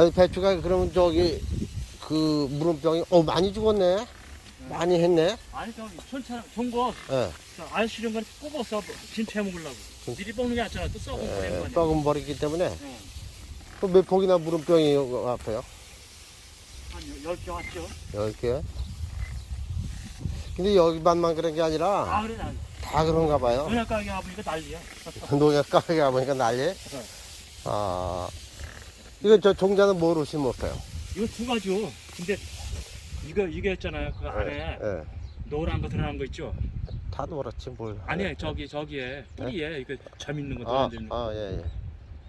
아니 배추가 그러면 저기 그 무름병이 어 많이 죽었네. 많이 했네. 아니 저기 천천 좋은 거 예. 알 실은 건 뽑아서 진짜 해먹으려고 미리 뽑는 게 낫잖아 또 썩은 거 예, 썩은 버리기 때문에 응. 또몇 폭이나 무름병이 아파요? 한 10개 왔죠 열 개. 근데 여기만만 그런 게아 아니라 그래 난 다 그런가 봐요. 그냥 가게 아버니까 난리야 농약 가게 가보니까 난리. 아 이거 저 종자는 뭐로 심었어요? 이거 두 가지요 근데 이거 이게 있잖아요 그 안에 예. 노란 거 들어간 거 있죠 다 노랗지 뭘. 아니 저기 저기에 뿌리에 이거 점 있는 거 아, 점 있는 거 아, 예, 예.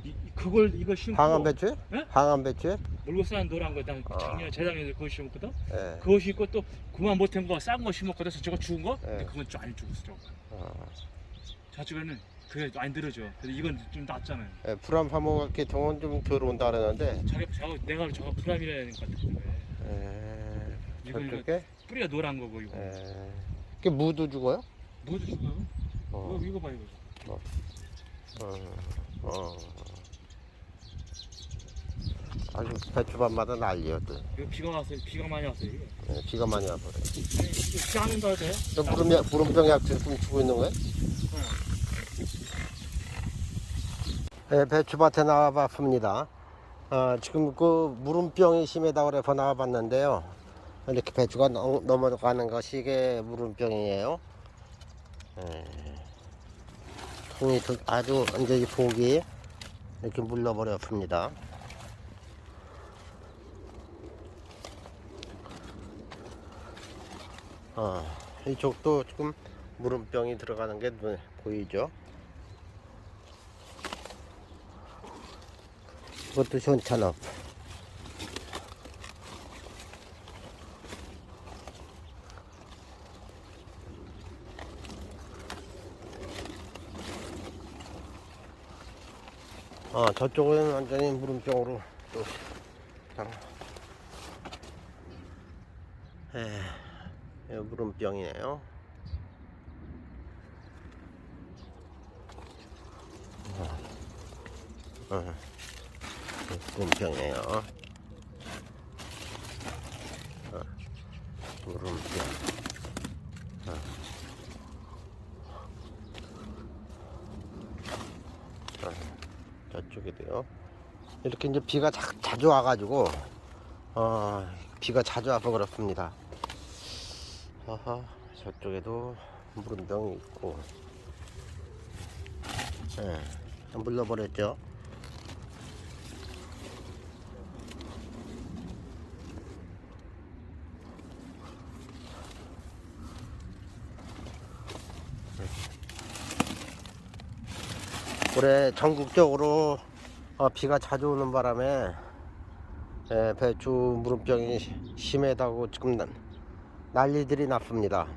이, 이- 그걸 이거 심고 항암 배추? 예? 항암 배추? 물고 쌓은 노란 거난 아. 작년에 재작년에 그거 심었거든 예. 그거 심고 또 그만 못한 거 싼 거 심었거든 저거 죽은 거 근데 예. 그건 좀 안 죽었어 저거 어. 저쪽에는 그게 안 들어져. 근데 이건 좀 낫잖아요. 예, 불안 파모가 계통은 좀 들어온다 그러는데. 저게 저거 내가 저거 프라미라는 것 같은데. 예, 이거 이거 저쪽에? 뿌리가 노란 거고 이거. 예. 그게 무도 죽어요? 뭐도 죽어요? 어. 이거, 이거 봐 이거. 어. 어. 아주 배추밭마다 난리요 또 이거 비가 왔어요. 비가 많이 왔어요 이거. 예, 비가 많이 와버려 이거 비안 온다 돼저 약주 좀 주고 있는 거예요? 네, 배추밭에 나와봤습니다. 아, 지금 그 무름병이 심하다고 그래서 나와봤는데요. 이렇게 배추가 넘- 넘어가는 것이 이게 무름병이에요. 예. 통이 두- 아주 완전히 속이 이렇게 물러버렸습니다. 아, 이쪽도 지금 무름병이 들어가는 게 눈에 보이죠? 이것도 시원찮아. 아, 저쪽은 완전히 무름병으로 또, 장, 에, 예, 무름병이네요. 어, 무 름병이에요. 어, 무름병. 어. 어, 저쪽에도요. 이렇게 이제 비가 자, 자주 와가지고, 어, 비가 자주 와서 그렇습니다. 아하, 저쪽에도 무름병이 있고, 예, 물러버렸죠. 올해 전국적으로 어, 비가 자주 오는 바람에 예, 배추 무름병이 심하다고 지금 난- 난리들이 났습니다.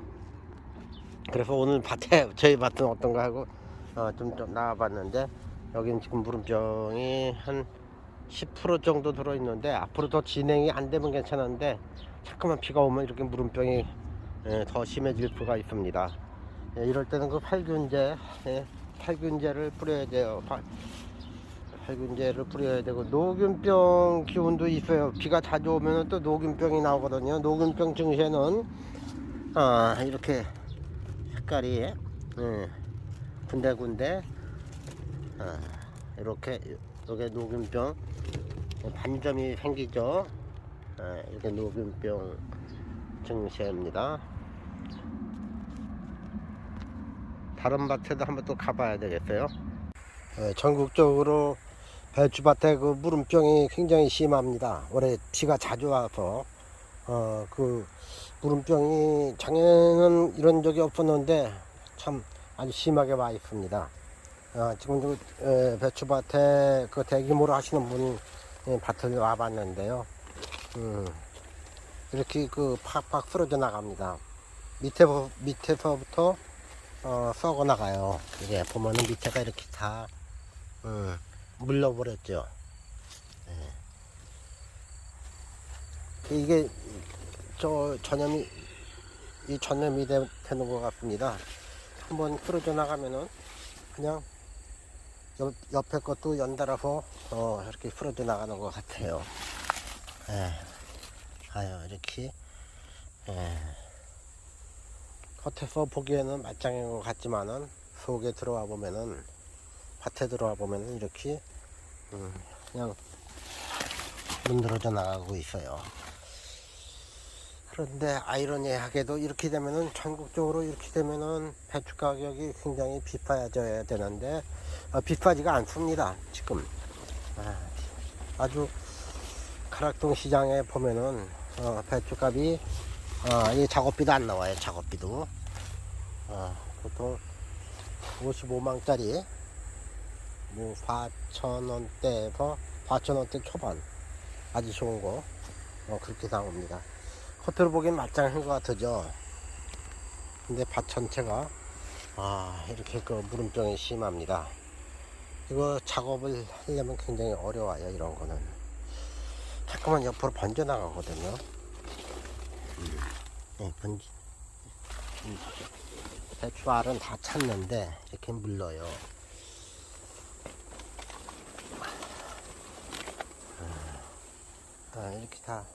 그래서 오늘 밭에 저희 밭은 어떤가 하고 어, 좀, 좀 나와봤는데 여기는 지금 무름병이 한 10% 정도 들어있는데 앞으로 더 진행이 안 되면 괜찮은데 자꾸만 비가 오면 이렇게 무름병이 예, 더 심해질 수가 있습니다. 예, 이럴 때는 그 살균제, 예, 살균제를 뿌려야 돼요. 파- 살균제를 뿌려야 되고 녹균병 기운도 있어요. 비가 자주 오면 또 녹균병이 나오거든요. 녹균병 증세는 아, 이렇게 색깔이 예, 군데군데 아, 이렇게 이렇게 녹균병 반점이 생기죠. 아, 이렇게 녹균병 증세입니다. 다른 밭에도 한번 또 가봐야 되겠어요. 예, 전국적으로 배추밭에 그 무름병이 굉장히 심합니다. 올해 비가 자주 와서 어, 그 무름병이 작년에는 이런 적이 없었는데 참 아주 심하게 와 있습니다. 어, 지금 그 에, 배추밭에 그 대규모로 하시는 분 예, 밭을 와봤는데요. 음, 이렇게 그 팍팍 쓰러져 나갑니다. 밑에 밑에서부터 어, 썩어 나가요. 이게 보면은 밑에가 이렇게 다 음, 물러버렸죠. 예. 이게 저 전염이 이 전염이 되, 되는 것 같습니다. 한번 끌어져 나가면은 그냥 옆, 옆에 것도 연달아서 어, 이렇게 풀어져 나가는 것 같아요. 예. 아유 이렇게 예. 겉에서 보기에는 말짱인 것 같지만은 속에 들어와 보면은 밭에 들어와 보면은 이렇게 음, 그냥 문드러져 나가고 있어요. 그런데 아이러니하게도 이렇게 되면은 전국적으로 이렇게 되면은 배추 가격이 굉장히 비싸져야 되는데 어, 비싸지가 않습니다. 지금 아, 주 가락동 시장에 보면은 어, 배추값이 어, 이 작업비도 안 나와요. 작업비도 어, 보통 55망짜리 뭐 4천원대에서 4천원대 초반 아주 좋은 거 어, 그렇게 나옵니다. 겉으로 보기엔 말짱한 것 같으죠. 근데 밭 전체가 아 이렇게 그 무름병이 심합니다. 이거 작업을 하려면 굉장히 어려워요. 이런 거는 자꾸만 옆으로 번져 나가거든요. 음, 네, 번지. 음, 배추알은 다 찼는데 이렇게 물러요. 아, 이렇게 다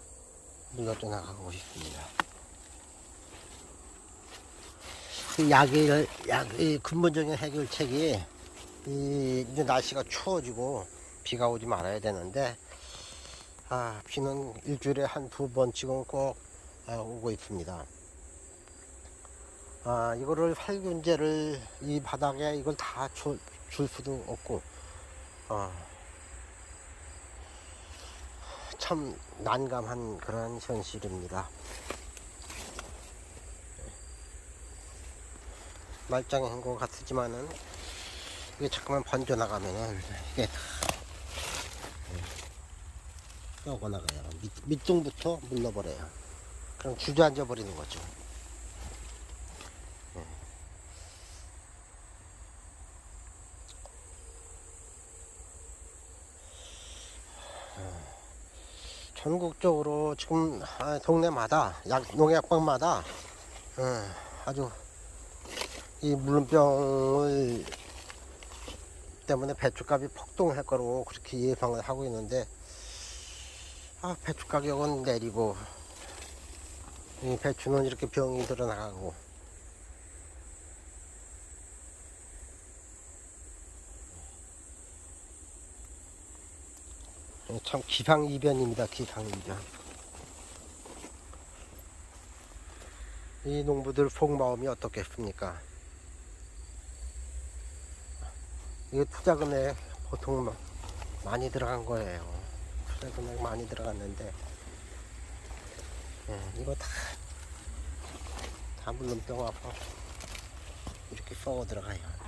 물러져 나가고 있습니다. 그 약을, 약, 이 근본적인 해결책이 이 이제 날씨가 추워지고 비가 오지 말아야 되는데 아 비는 일주일에 한 두 번씩은 꼭 아, 오고 있습니다. 아 이거를 살균제를 이 바닥에 이걸 다 줄 수도 없고 아, 참 난감한 그런 현실입니다. 말짱한 것 같지만은 이게 자꾸만 번져 나가면은 이게 떠고 나가요. 밑, 밑둥부터 물러버려요. 그럼 주저앉아 버리는 거죠. 예. 어. 전국적으로 지금 아, 동네마다 약 농약방마다 어, 아주 이 물병을 때문에 배추값이 폭등할 거라고 그렇게 예상을 하고 있는데 아 배추 가격은 내리고 이 배추는 이렇게 병이 들어나가고. 참 기상이변입니다 기상이변. 이 농부들 속마음이 어떻겠습니까? 이거 투자 금액 보통 마- 많이 들어간 거예요. 투자 금액 많이 들어갔는데, 예, 이거 다, 다 물론병 아파. 이렇게 썩어 들어가요.